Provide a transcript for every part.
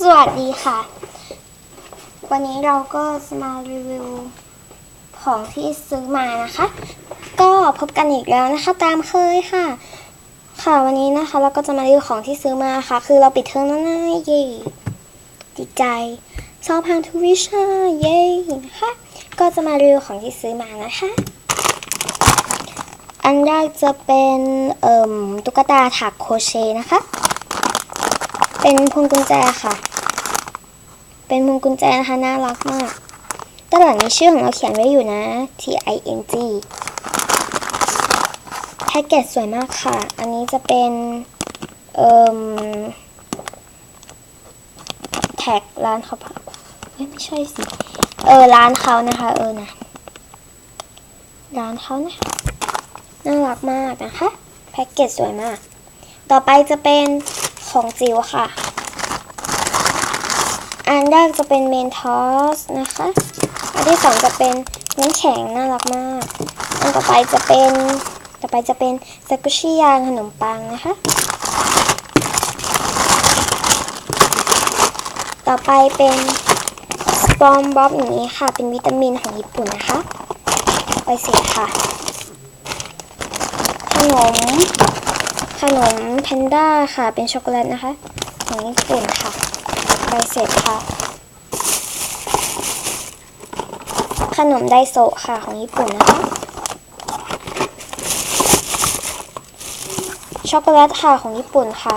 สวัสดีค่ะ วันนี้เราก็จะมารีวิวของที่ซื้อมานะคะ ก็พบกันอีกแล้วนะคะ ตามเคยค่ะ ค่ะวันนี้นะคะ เราก็จะมารีวิวของที่ซื้อมาค่ะ คือเราปิดเทอมแล้วนะเย่ดีใจสอบผ่านทุกวิชาเย่นะคะก็จะมารีวิวของที่ซื้อมานะคะ อันแรกจะเป็นเอ่มตุ๊กตาถักโคเชนะคะ เป็นพวงกุญแจค่ะ เป็นพวงกุญแจนะคะน่ารักมากด้านหลังมีชื่อของเราเขียนไว้อยู่นะ T I N G แพ็กเกจสวยมากค่ะ อันนี้จะเป็น เอ่มแท็กร้านเขาปะเฮ้ยไม่ใช่สิ เออร้านเขานะคะ เออนะ ร้านเขานะ น่ารักมากนะคะ แพ็กเกจสวยมาก ต่อไปจะเป็น ของจิ๋วค่ะ อันแรกจะเป็นเมนทอสนะคะ อันที่สองจะเป็นน้ำแข็งน่ารักมาก อันต่อไปจะเป็น ต่อไปจะเป็นสกุชิยางขนมปังนะคะ ต่อไปเป็นสปอมบ๊อบอย่างนี้ค่ะ เป็นวิตามินของญี่ปุ่นนะคะ ไปเสียค่ะ ขนม ขนมแพนด้าค่ะ เป็นช็อกโกแลตนะคะ ของญี่ปุ่นค่ะ ใบเสร็จค่ะ ขนมไดโซะค่ะของญี่ปุ่นนะคะ ช็อกโกแลตค่ะของญี่ปุ่นค่ะ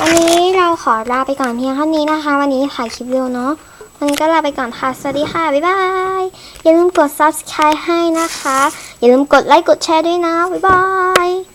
วันนี้เราขอลาไปก่อนเพียงเท่านี้นะคะ วันนี้ถ่ายคลิปเร็วเนาะวันนี้ก็ลาไปก่อนค่ะ สวัสดีค่ะ บ๊ายบาย อย่าลืมกด subscribe ให้นะคะ อย่าลืมกดไลค์กดแชร์ด้วยนะ บ๊ายบาย